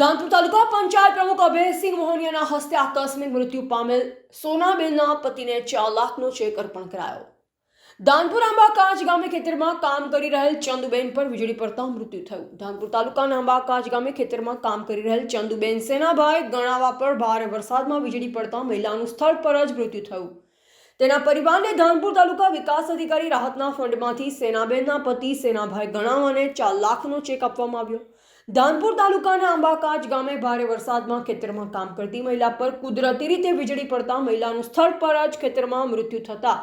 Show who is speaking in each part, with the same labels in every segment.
Speaker 1: ધાનપુર તાલુકા પંચાયત પ્રમુખ અભયસિંહ મોહનિયાના હસ્તે આકસ્મિક મૃત્યુ પામેલ સોનાબેનના પતિને ચાર લાખનો ચેક અર્પણ કરાયો. ધાનપુર આંબા કાચ ગામે ખેતરમાં કામ કરી રહેલ ચંદુબેન પર વીજળી પડતા મૃત્યુ થયું. ધાનપુર તાલુકાના આંબા કાચ ગામે ખેતરમાં કામ કરી રહેલ ચંદુબેન સેનાભાઈ ગણાવા પર ભારે વરસાદમાં વીજળી પડતા મહિલાનું સ્થળ પર જ મૃત્યુ થયું. તેના પરિવારને ધાનપુર તાલુકા વિકાસ અધિકારી રાહતના ફંડમાંથી સેનાબેનના પતિ સેનાભાઈ ગણાવાને ચાર લાખનો ચેક આપવામાં આવ્યો. ધાનપુર તાલુકાના આંબાકાચ ગામે ભારે વરસાદમાં ખેતરમાં કામ કરતી મહિલા પર કુદરતી રીતે વીજળી પડતા મહિલાનું સ્થળ પર જ ખેતરમાં મૃત્યુ થતા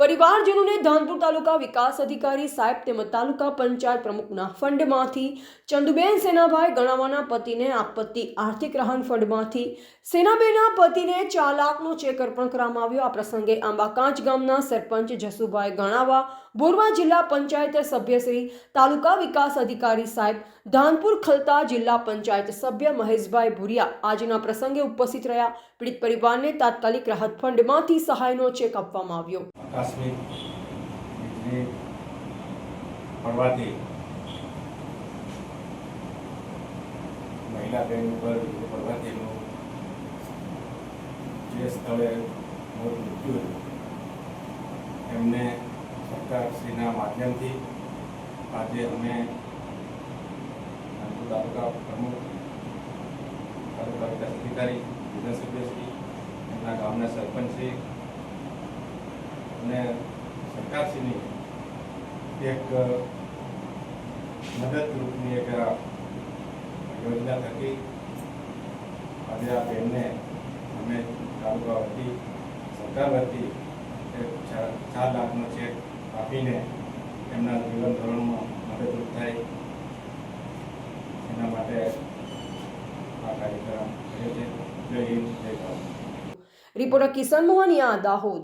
Speaker 1: પરિવારજનોને ધાનપુર તાલુકા વિકાસ અધિકારી સાહેબ તેમજ તાલુકા પંચાયત પ્રમુખના ફંડમાંથી ચંદુબેન સેનાભાઈ ગણાવાના પતિને આપત્તિ આર્થિક રાહત ફંડમાંથી સેનાબેનના પતિને ચાર લાખનો ચેક અર્પણ કરવામાં આવ્યો. આ પ્રસંગે આંબાકાંચ ગામના સરપંચ જસુભાઈ ગણાવા બોરવા જિલ્લા પંચાયત સભ્ય શ્રી તાલુકા વિકાસ અધિકારી સાહેબ ધાનપુર ખલતા જિલ્લા પંચાયત સભ્ય મહેશભાઈ ભુરિયા આજના પ્રસંગે ઉપસ્થિત રહ્યા. પીડિત પરિવારને તાત્કાલિક રાહત ફંડમાંથી સહાયનો ચેક આપવામાં આવ્યો.
Speaker 2: આકસ્મિક વીજળી પડવાથી મહિલા બેન ઉપર વીજળી પડવાથી એનું જે સ્થળે મોત મૃત્યુ હતું, એમને સરકારશ્રીના માધ્યમથી આજે અમે તાલુકા પ્રમુખ તાલુકા વિકાસ અધિકારી ધારાસભ્યશ્રી એમના ગામના સરપંચશ્રી અને સરકારશ્રીની એક મદદરૂપની એક યોજના થકી આજે આ બેનને અમે તાલુકા વતી, સરકાર વતી ચાર લાખનો ચેક આપીને એમના જીવન ધોરણમાં મદદરૂપ થાય. એના માટે આ કાર્યક્રમ કર્યો છે. જય હિન્દ, જય ભારત.
Speaker 1: રિપોર્ટર કિશન મોહનિયા, દાહોદ.